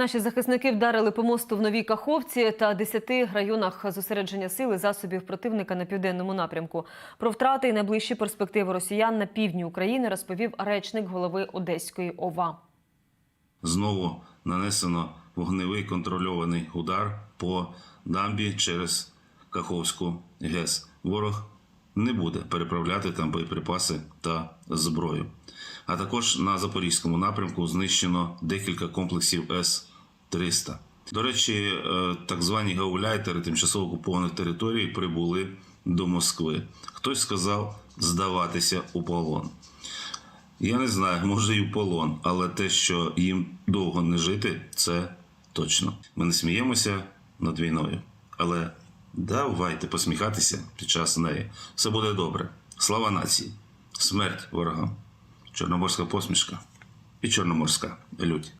Наші захисники вдарили по мосту в Новій Каховці та 10 районах зосередження сил і засобів противника на південному напрямку. Про втрати і найближчі перспективи росіян на півдні України розповів речник голови Одеської ОВА. Знову нанесено вогневий контрольований удар по дамбі через Каховську ГЕС. Ворог не буде переправляти там боєприпаси та зброю. А також на запорізькому напрямку знищено декілька комплексів С-300. До речі, е, так звані гауляйтери тимчасово окупованих територій прибули до Москви. Хтось сказав здаватися у полон. Я не знаю, може і в полон, але те, що їм довго не жити, це точно. Ми не сміємося над війною, але давайте посміхатися під час неї. Все буде добре. Слава нації, смерть ворогам, чорноморська посмішка і чорноморська лють.